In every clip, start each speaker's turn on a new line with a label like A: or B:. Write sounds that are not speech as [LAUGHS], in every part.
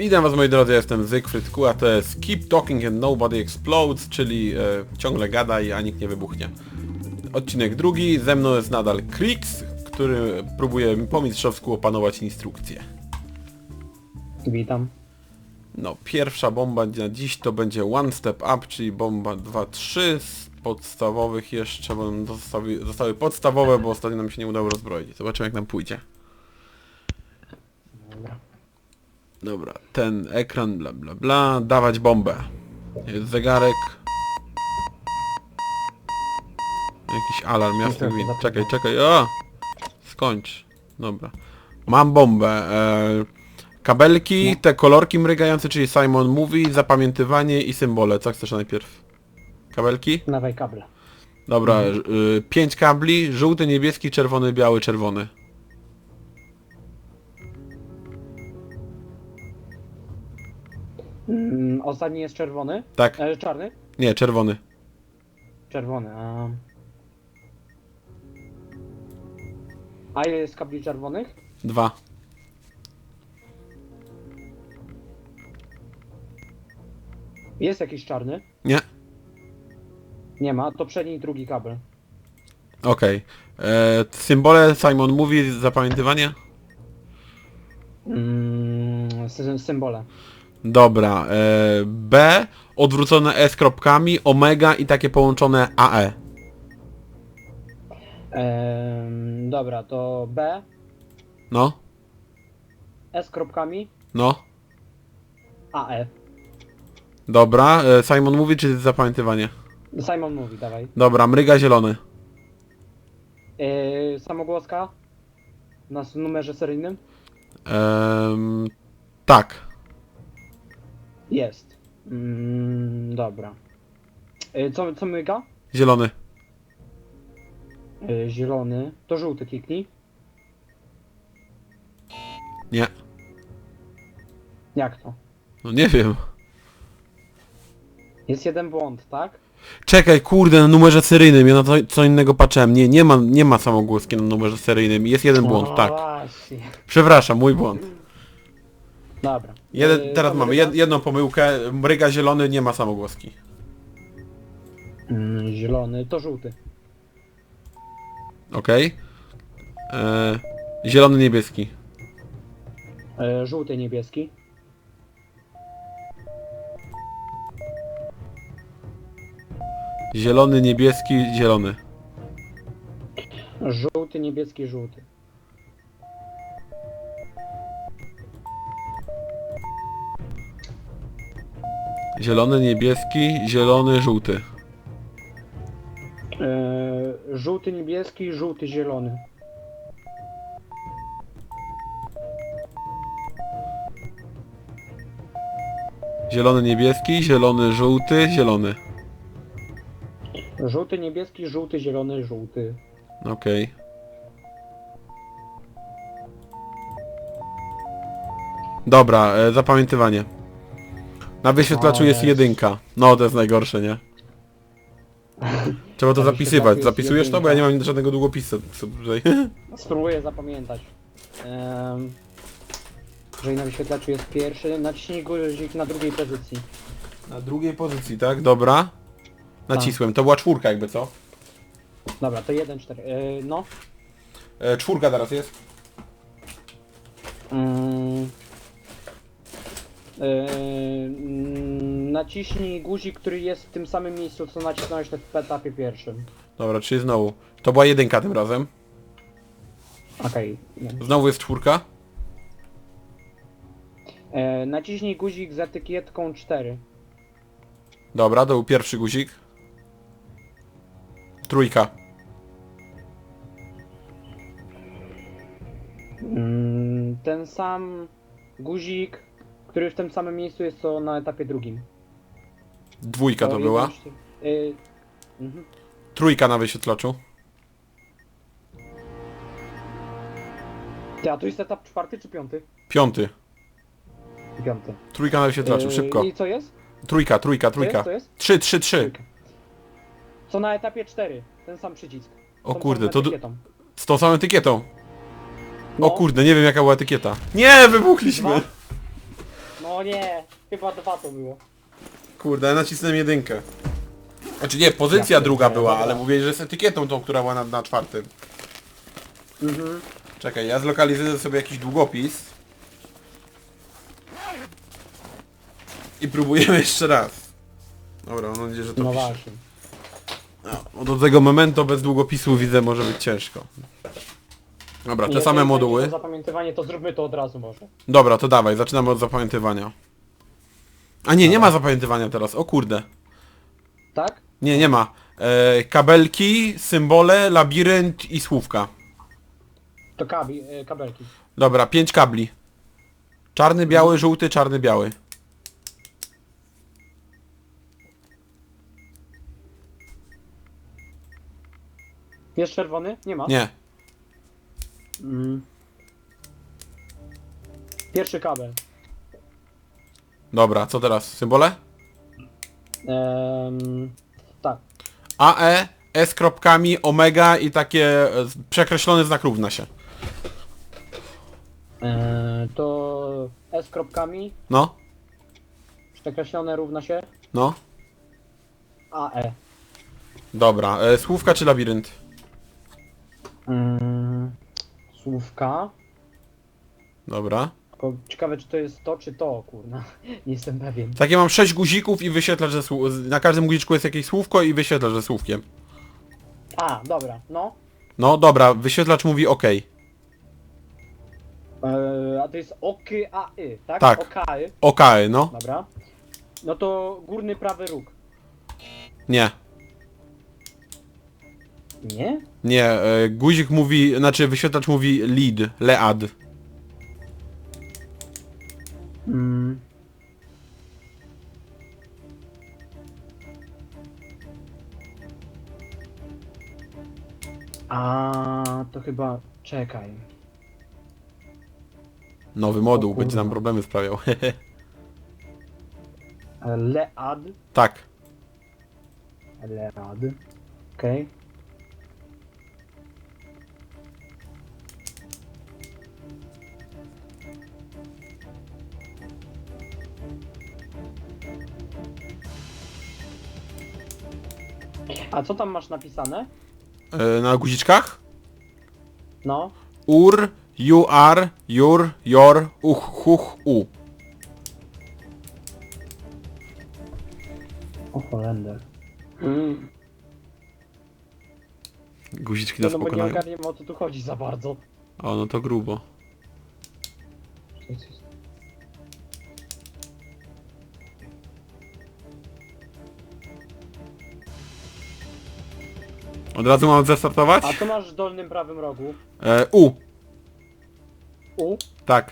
A: Witam was moi drodzy, jestem Zygfryd Ku, a to jest Keep Talking and Nobody Explodes, czyli e, ciągle gadaj, a nikt nie wybuchnie. Odcinek drugi, ze mną jest nadal Krix, który próbuje po mistrzowsku opanować instrukcję.
B: Witam.
A: No, pierwsza bomba na dziś to będzie One Step Up, czyli bomba 2-3 z podstawowych jeszcze, bo nam zostały, zostały podstawowe, bo ostatnio nam się nie udało rozbroić. Zobaczymy jak nam pójdzie.
B: Dobra.
A: Dobra, ten ekran, bla bla bla, dawać bombę. Jest zegarek. Jakiś alarm, jasny gwint. Czekaj, czekaj, o! Skończ. Dobra. Mam bombę. E, kabelki, te kolorki mrygające, czyli Simon Mówi, zapamiętywanie i symbole. Co chcesz najpierw? Kabelki?
B: Dawaj kable.
A: Dobra, y, pięć kabli, żółty, niebieski, czerwony, biały, czerwony.
B: Mm, ostatni jest czerwony.
A: Tak?
B: E, czarny?
A: Nie, czerwony.
B: Czerwony. A... a ile jest kabli czerwonych?
A: Dwa.
B: Jest jakiś czarny?
A: Nie?
B: Nie ma, to przedni i drugi kabel.
A: Okej. E, Symbole Simon mówi, zapamiętywanie?
B: Mm, sy- symbole.
A: Dobra. E, B, odwrócone S kropkami, omega i takie połączone E. AE.
B: Em, dobra, to B,
A: No,
B: S kropkami,
A: no.
B: AE.
A: Dobra. E, Simon mówi, czy zapamiętywanie?
B: Simon mówi, dawaj.
A: Dobra, mryga zielony.
B: E, samogłoska? Na s- numerze seryjnym?
A: Em, tak.
B: Jest. Mm, dobra. E, co, co myga?
A: Zielony.
B: E, zielony. To żółty kliknij.
A: Nie.
B: Jak to?
A: No nie wiem.
B: Jest jeden błąd, tak?
A: Czekaj, kurde, na numerze seryjnym, ja na to, co innego patrzyłem. Nie, nie ma, nie ma samogłoski na numerze seryjnym. Jest jeden błąd, tak.
B: Właśnie.
A: Przepraszam, mój błąd.
B: Dobra.
A: Jeden, teraz mamy jed, jedną pomyłkę. Mryga zielony, nie ma samogłoski.
B: Mm, zielony. To żółty.
A: Okej. E, Zielony, niebieski.
B: E, żółty, niebieski.
A: Zielony, niebieski, zielony.
B: Żółty, niebieski, żółty.
A: Zielony, niebieski, zielony, żółty.
B: E, żółty, niebieski, żółty, zielony.
A: Zielony, niebieski, zielony, żółty, zielony.
B: Żółty, niebieski, żółty, zielony, żółty.
A: Okej. Dobra, e, zapamiętywanie. Na wyświetlaczu
B: O,
A: jest
B: jest.
A: jedynka. No, to jest najgorsze, nie? Trzeba to
B: Na
A: zapisywać.
B: wyświetlaczu jest
A: Zapisujesz to? Bo ja nie mam żadnego długopisu tutaj. [LAUGHS]
B: Spróbuję zapamiętać. Um, jeżeli na wyświetlaczu jest pierwszy, naciśnij guzik na drugiej pozycji.
A: Na drugiej pozycji, tak? Dobra. Nacisłem. To była czwórka jakby, co?
B: Dobra, to 1, 4. E, no.
A: E, czwórka teraz jest.
B: Mm. E, mm, naciśnij guzik, który jest w tym samym miejscu, co nacisnąłeś w etapie pierwszym.
A: Dobra, czyli znowu. To była jedynka tym razem.
B: Okej.
A: Znowu jest czwórka.
B: E, naciśnij guzik z etykietką 4.
A: Dobra, to był pierwszy guzik. Trójka.
B: Mm, ten sam guzik, który w tym samym miejscu jest co na etapie drugim.
A: Dwójka to była.
B: cztery- y, mhm.
A: Trójka na wyświetlaczu.
B: Ty, a tu jest etap czwarty czy piąty?
A: Piąty.
B: Piąty.
A: Trójka na wyświetlaczu,
B: Y,
A: szybko.
B: I co jest?
A: Trójka, trójka,
B: Co jest?
A: trójka.
B: Co jest?
A: Trzy, trzy, trzy.
B: Trójka. Co na etapie 4, ten sam przycisk.
A: O
B: Tą
A: kurde,
B: samą
A: to
B: etykietą.
A: z tą samą etykietą.
B: No.
A: O kurde, nie wiem jaka była etykieta. Nie, wybuchliśmy!
B: Dwa. No, No nie, chyba dwa to było.
A: Kurde, ja nacisnąłem jedynkę. Znaczy nie, pozycja
B: Ja
A: druga była,
B: dobra.
A: ale mówię, że z etykietą tą, która była na, na czwartym.
B: Mhm.
A: Czekaj, ja zlokalizuję sobie jakiś długopis. I próbujemy [LAUGHS] jeszcze raz. Dobra, mam nadzieję, że to
B: No
A: pisze.
B: właśnie.
A: No, bo do tego momentu bez długopisu widzę może być ciężko. Dobra, te
B: Jeżeli
A: same moduły.
B: zapamiętywanie, to zróbmy to od razu może.
A: Dobra, to dawaj, zaczynamy od zapamiętywania. A nie, nie ma zapamiętywania teraz, o kurde.
B: Tak?
A: Nie, nie ma. E, kabelki, symbole, labirynt i słówka.
B: To kabi, e, kabelki.
A: Dobra, pięć kabli. Czarny, biały, żółty, czarny, biały.
B: Jest czerwony? Nie ma?
A: Nie.
B: Mm. Pierwszy kabel.
A: Dobra, co teraz? Symbole?
B: Ehm, tak.
A: AE, S kropkami, omega i takie e, z- przekreślony znak równa się.
B: Eee, to S kropkami,
A: No,
B: przekreślone równa się
A: no.
B: AE.
A: Dobra, e, słówka czy labirynt?
B: Mm, słówka.
A: Dobra.
B: Tylko ciekawe czy to jest to czy to, kurna. [LAUGHS] Nie jestem pewien.
A: Takie mam sześć guzików i wyświetla, że słó- na każdym guziczku jest jakieś słówko i wyświetla, że słówkiem.
B: A, dobra, no.
A: No dobra, wyświetlacz mówi OK.
B: Eee, a to jest oky a y, tak?
A: Tak.
B: Okay,
A: OK, no.
B: dobra. No to górny prawy róg.
A: Nie.
B: Nie?
A: Nie, e, guzik mówi, znaczy wyświetlacz mówi lead, lead.
B: Mm. A to chyba. Czekaj.
A: Nowy moduł, będzie nam problemy sprawiał. [LAUGHS]
B: Lead.
A: tak.
B: Lead. Okej. A co tam masz napisane?
A: E, na guziczkach?
B: No.
A: Ur, you are, your, your, uch, huch, u.
B: O Holender. Mm.
A: Guziczki
B: No,
A: nas
B: no bo nie
A: pokonają.
B: ogarniemy o co tu chodzi za bardzo.
A: O, no to grubo. Od razu mam zestartować?
B: A co masz w dolnym prawym rogu?
A: E, u,
B: U?
A: tak.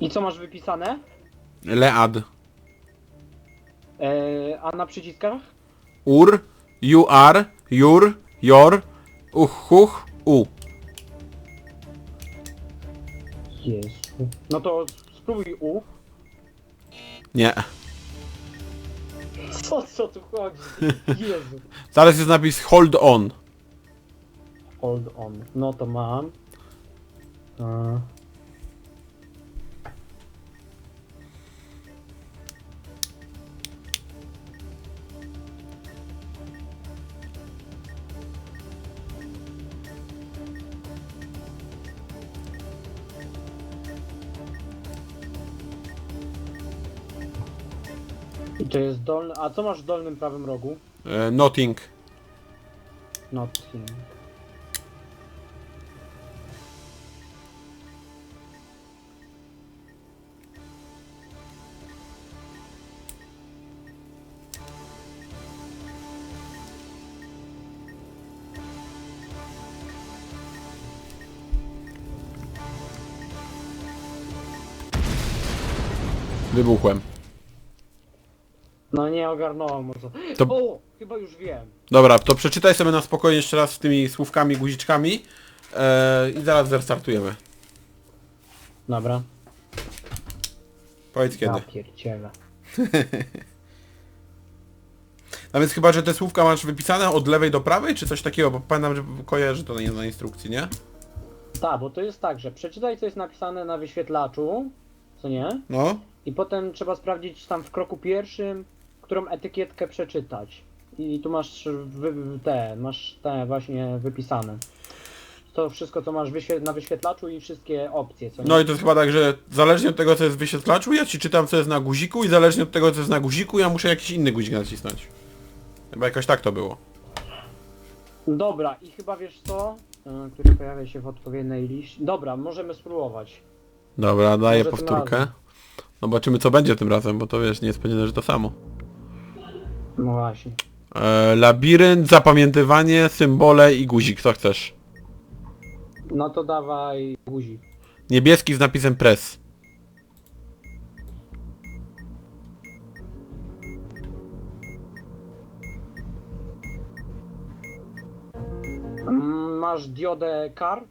B: I co masz wypisane?
A: Lead.
B: Eee, a na przyciskach?
A: Ur, you are, your, your, uch, huch, u.
B: Jezu. No to spróbuj U.
A: Nie. [LAUGHS]
B: Co, co tu chodzi? Jezu.
A: Zaraz jest napis hold on.
B: Hold on. No to mam. A. I to jest dolny. A co masz w dolnym prawym rogu?
A: E, nothing.
B: Nothing.
A: Wybuchłem.
B: No nie ogarnąłem o co.
A: To-
B: O! Chyba już wiem.
A: Dobra, to przeczytaj sobie na spokojnie jeszcze raz z tymi słówkami, guziczkami e, i zaraz zrestartujemy.
B: Dobra.
A: Powiedz kiedy.
B: Ja pierdzielę.
A: A [LAUGHS] więc chyba, że te słówka masz wypisane od lewej do prawej, czy coś takiego, bo pamiętam, że kojarzę to na, na instrukcji, nie?
B: Tak, bo to jest tak, że przeczytaj co jest napisane na wyświetlaczu, co nie?
A: No.
B: I potem trzeba sprawdzić tam w kroku pierwszym, którą etykietkę przeczytać. I tu masz wy, te, masz te właśnie wypisane. To wszystko co masz wyświe na wyświetlaczu i wszystkie opcje, co nie?
A: No i to jest chyba tak, że zależnie od tego, co jest w wyświetlaczu, ja ci czytam, co jest na guziku i zależnie od tego, co jest na guziku, ja muszę jakiś inny guzik nacisnąć. Chyba jakoś tak to było.
B: Dobra, i chyba wiesz co? E, Który pojawia się w odpowiedniej liście. Dobra, możemy spróbować.
A: Dobra, daję
B: Może tym
A: powtórkę.
B: razem.
A: Zobaczymy, co będzie tym razem, bo to wiesz, nie jest powiedziane, że to samo.
B: No właśnie.
A: E, labirynt, zapamiętywanie, symbole i guzik, co chcesz.
B: No to dawaj guzik.
A: Niebieski z napisem press.
B: Mm, Masz diodę kar,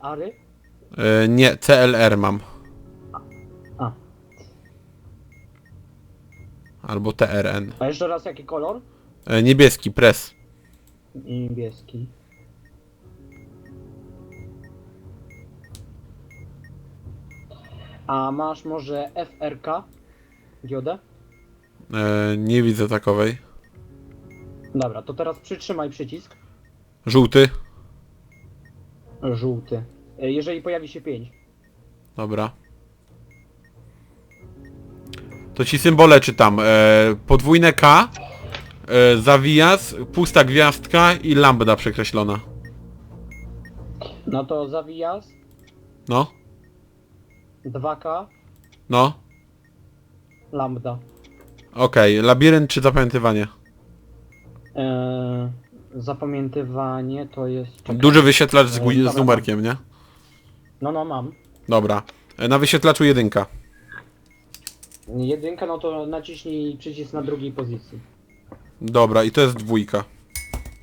B: ary.
A: E, nie, CLR mam. Albo TRN.
B: A jeszcze raz jaki kolor?
A: E, niebieski, press.
B: Niebieski. A masz może FRK? Diodę?
A: E, nie widzę takowej.
B: Dobra, to teraz przytrzymaj przycisk.
A: Żółty.
B: Żółty. E, Jeżeli pojawi się 5.
A: Dobra. To ci symbole czytam. E, podwójne K, e, zawijas, pusta gwiazdka i lambda przekreślona.
B: No to zawijas,
A: No,
B: 2K,
A: no.
B: lambda.
A: Okej, labirynt czy zapamiętywanie?
B: E, zapamiętywanie to jest... czekaj.
A: Duży wyświetlacz z,
B: E,
A: gui- z numerkiem, nie?
B: No, no mam.
A: Dobra. E, na wyświetlaczu jedynka.
B: Jedynka, no to naciśnij przycisk na drugiej pozycji.
A: Dobra, i to jest dwójka.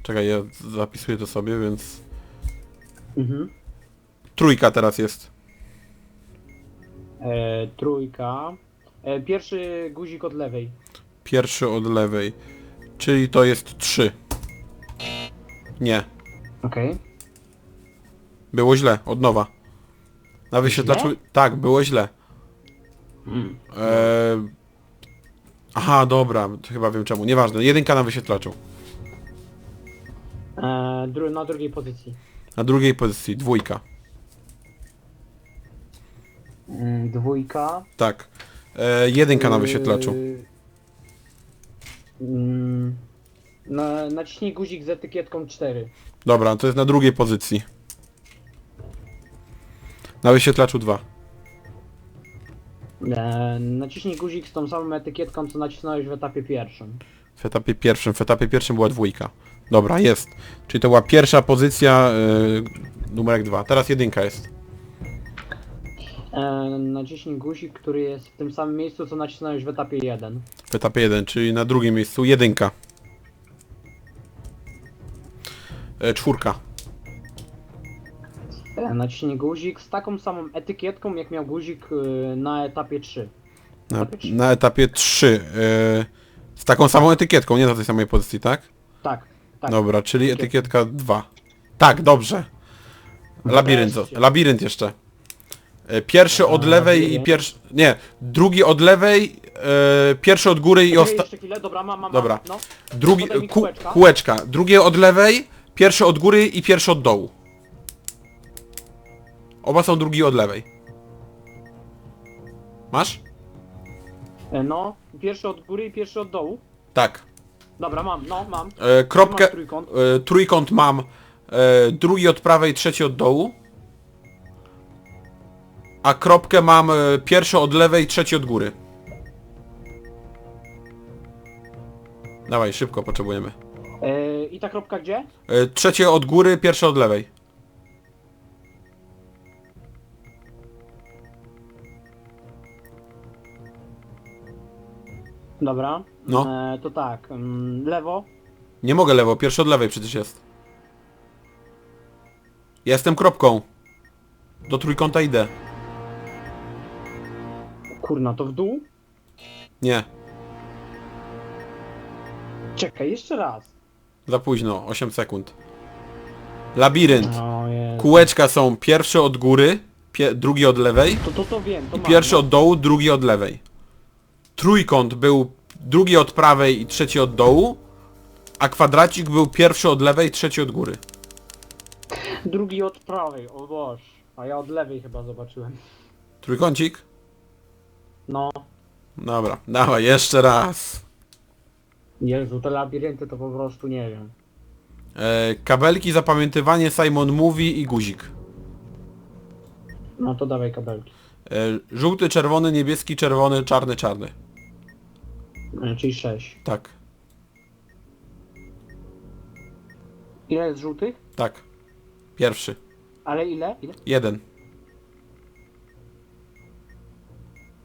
A: Czekaj, ja zapisuję to sobie, więc...
B: Mhm.
A: Trójka teraz jest.
B: E, trójka. E, pierwszy guzik od lewej.
A: Pierwszy od lewej. Czyli to jest trzy. Nie.
B: Okej.
A: Było źle, od nowa. Na wyświetlaczu... Tak, było źle. Eee... Aha, dobra, to chyba wiem czemu. Nieważne, jedynka na wyświetlaczu.
B: E, dru na drugiej pozycji.
A: Na drugiej pozycji dwójka.
B: Mm, dwójka.
A: Tak. Eee, jedynka na wyświetlaczu.
B: Yy, mm, na, naciśnij guzik z etykietką 4.
A: Dobra, to jest na drugiej pozycji. Na wyświetlaczu dwa.
B: E, naciśnij guzik z tą samą etykietką, co nacisnąłeś w etapie pierwszym.
A: W etapie pierwszym, w etapie pierwszym była dwójka. Dobra, jest. Czyli to była pierwsza pozycja, yy, numerek dwa. Teraz jedynka jest.
B: E, naciśnij guzik, który jest w tym samym miejscu, co nacisnąłeś w etapie 1.
A: W etapie jeden, czyli na drugim miejscu jedynka. E, czwórka.
B: E, naciśnij guzik z taką samą etykietką, jak miał guzik y, na etapie 3.
A: Na,
B: Etapie trzy.
A: na etapie 3. Yy, z taką samą etykietką, nie na tej samej pozycji, tak?
B: Tak, tak.
A: Dobra, czyli etykietka 2. Tak, dobrze. Labirynt,
B: Wreszcie.
A: labirynt jeszcze. E, Pierwszy od lewej i
B: labirynt.
A: pierwszy... Nie, drugi od lewej, e, pierwszy od góry i
B: Czekaj,
A: osta...
B: jeszcze chwilę, dobra, mam, mam,
A: Dobra.
B: mam, no.
A: Drugi...
B: Podaj mi
A: Ku,
B: kółeczka.
A: kółeczka. Drugie od lewej, pierwszy od góry i pierwszy od dołu. Oba są drugi od lewej. Masz?
B: E, No, pierwszy od góry i pierwszy od dołu.
A: Tak.
B: Dobra, mam, no, mam.
A: E, kropkę...
B: Masz trójkąt.
A: E, trójkąt mam. E, drugi od prawej, trzeci od dołu. A kropkę mam e, pierwszy od lewej, trzeci od góry. Dawaj, szybko potrzebujemy.
B: E, I ta kropka gdzie?
A: E, trzecie od góry, pierwsze od lewej.
B: Dobra.
A: No.
B: E, to tak, mm, lewo.
A: Nie mogę lewo, pierwszy od lewej przecież jest. Jestem kropką. Do trójkąta idę.
B: Kurna, to w dół?
A: Nie.
B: Czekaj, jeszcze raz.
A: Za późno, 8 sekund. Labirynt.
B: O.
A: Kółeczka są pierwsze od góry, pie drugi od lewej.
B: To, to, to wiem, to mam.
A: Pierwszy od dołu, drugi od lewej. Trójkąt był drugi od prawej i trzeci od dołu, a kwadracik był pierwszy od lewej, trzeci od góry.
B: Drugi od prawej, o Boż. A ja od lewej chyba zobaczyłem.
A: Trójkącik?
B: No.
A: Dobra, dawaj, jeszcze raz.
B: Jezu, te labirynty to po prostu nie wiem.
A: E, kabelki, zapamiętywanie, Simon Mówi i guzik.
B: No to dawaj kabelki.
A: E, żółty, czerwony, niebieski, czerwony, czarny, czarny.
B: E, Czyli 6.
A: Tak,
B: Ile jest żółtych?
A: tak. Pierwszy.
B: Ale ile? Ile?
A: Jeden.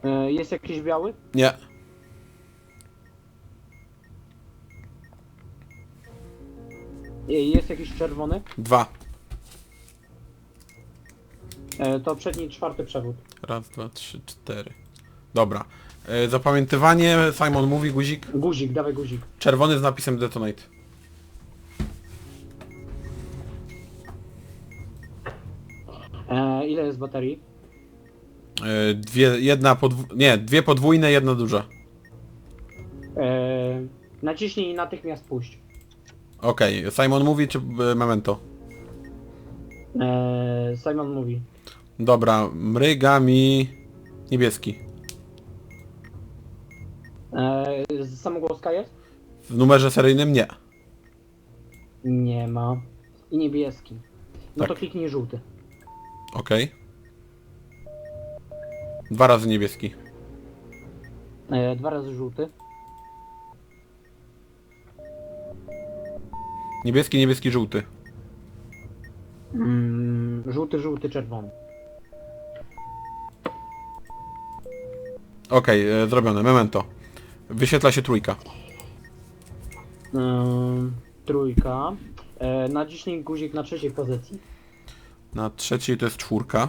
B: E, jest jakiś biały?
A: Nie.
B: E, Jest jakiś czerwony?
A: Dwa.
B: E, to przedni czwarty przewód.
A: Raz, dwa, trzy, cztery. Dobra. E, zapamiętywanie, Simon Mówi, guzik.
B: Guzik, dawaj guzik.
A: Czerwony z napisem Detonate.
B: E, ile jest baterii?
A: E, dwie, jedna podw... Nie, dwie podwójne, jedna duża.
B: E, naciśnij i natychmiast puść.
A: Okej, Simon mówi czy e, Memento?
B: E, Simon mówi.
A: Dobra, mryga mi niebieski.
B: E, samogłoska jest?
A: W numerze seryjnym nie.
B: Nie ma. I niebieski. No
A: Tak.
B: to kliknij żółty.
A: Okej. Dwa razy niebieski.
B: E, dwa razy żółty.
A: Niebieski, niebieski, żółty.
B: Mm, żółty, żółty, czerwony.
A: Okej, e, zrobione. Memento. Wyświetla się trójka.
B: Ym, trójka. E, naciśnij guzik na trzeciej pozycji.
A: Na trzeciej to jest czwórka.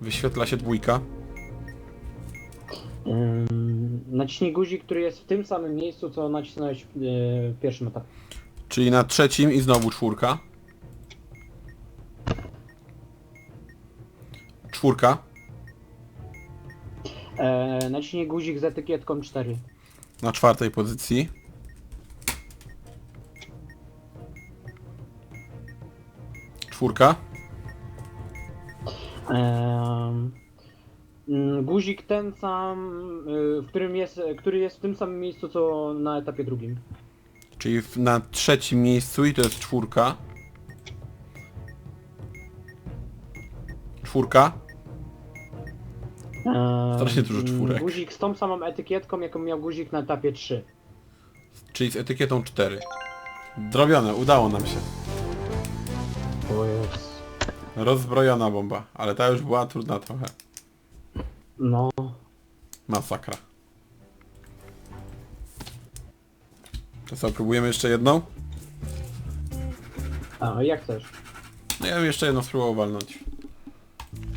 A: Wyświetla się dwójka.
B: Ym, naciśnij guzik, który jest w tym samym miejscu, co nacisnąłeś e, w pierwszym etapie.
A: Czyli na trzecim i znowu czwórka. Czwórka.
B: E, naciśnij guzik z etykietką 4.
A: Na czwartej pozycji. Czwórka.
B: Em, mm, guzik ten sam, y, w którym jest, który jest w tym samym miejscu, co na etapie drugim.
A: Czyli w, na trzecim miejscu i to jest czwórka. Czwórka. Strasznie dużo czwórek.
B: Guzik z tą samą etykietką, jaką miał guzik na etapie 3.
A: Czyli z etykietą 4. Zrobione, udało nam się.
B: To jest...
A: Rozbrojona bomba, ale ta już była trudna trochę.
B: No...
A: Masakra. To co, próbujemy jeszcze jedną?
B: A, jak chcesz?
A: No ja bym jeszcze jedną spróbował walnąć.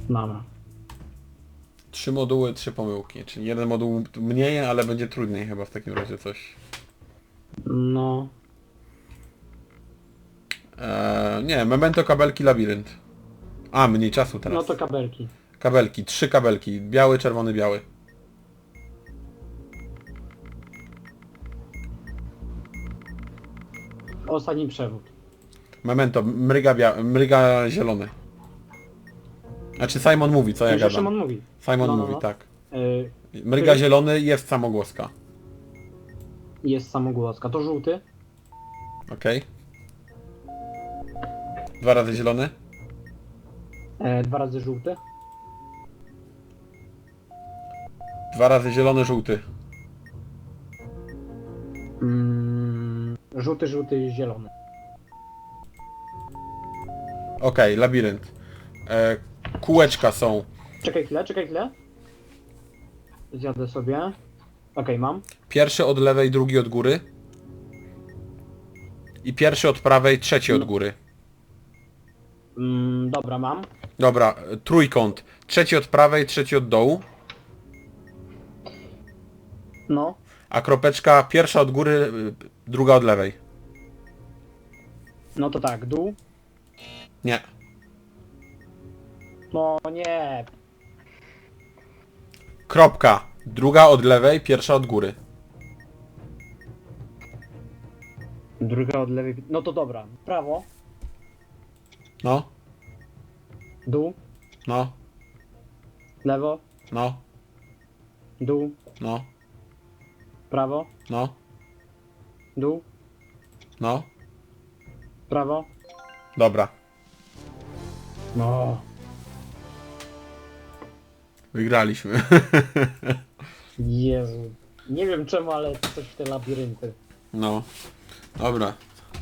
B: Mama.
A: Trzy moduły, trzy pomyłki, czyli jeden moduł mniej, ale będzie trudniej chyba w takim razie coś.
B: No...
A: Eee, nie, memento, kabelki, labirynt. A, mniej czasu teraz.
B: No to kabelki.
A: Kabelki, trzy kabelki. Biały, czerwony, biały.
B: Ostatni przewód.
A: Memento, mryga, bia... mryga zielony. Znaczy Simon mówi, co ja gadam.
B: Szymon mówi.
A: Simon
B: No, no,
A: mówi,
B: no.
A: tak.
B: Y,
A: Mryga
B: Który?
A: zielony jest samogłoska.
B: jest samogłoska. To żółty.
A: Okej. Dwa razy zielony.
B: E, dwa razy żółty.
A: Dwa razy zielony, żółty.
B: Mm, żółty, żółty, zielony.
A: Okej, labirynt. E, kółeczka są.
B: Czekaj chwilę, czekaj chwilę. Zjadę sobie. Okej, mam.
A: Pierwszy od lewej, drugi od góry. I pierwszy od prawej, trzeci od góry.
B: Mm, dobra, mam.
A: Dobra, e, trójkąt. Trzeci od prawej, trzeci od dołu.
B: No.
A: A kropeczka pierwsza od góry, y, druga od lewej.
B: No to tak, dół.
A: Nie.
B: No nie.
A: Kropka. Druga od lewej, pierwsza od góry.
B: Druga od lewej. No to dobra. Prawo,
A: No,
B: dół,
A: no,
B: lewo,
A: no,
B: dół,
A: no,
B: prawo,
A: no,
B: dół,
A: no.
B: prawo.
A: Dobra.
B: No.
A: Wygraliśmy.
B: Jezu. Nie wiem czemu, ale coś w te labirynty.
A: No. Dobra.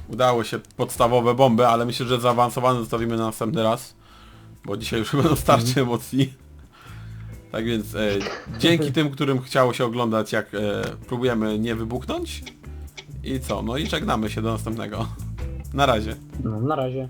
A: Udało się podstawowe bomby, ale myślę, że zaawansowane zostawimy na następny raz. Bo dzisiaj już będą [LAUGHS] starczy emocji. Tak więc e, dzięki tym, którym chciało się oglądać jak e, próbujemy nie wybuchnąć. I co? No i żegnamy się do następnego. Na razie.
B: No, na razie.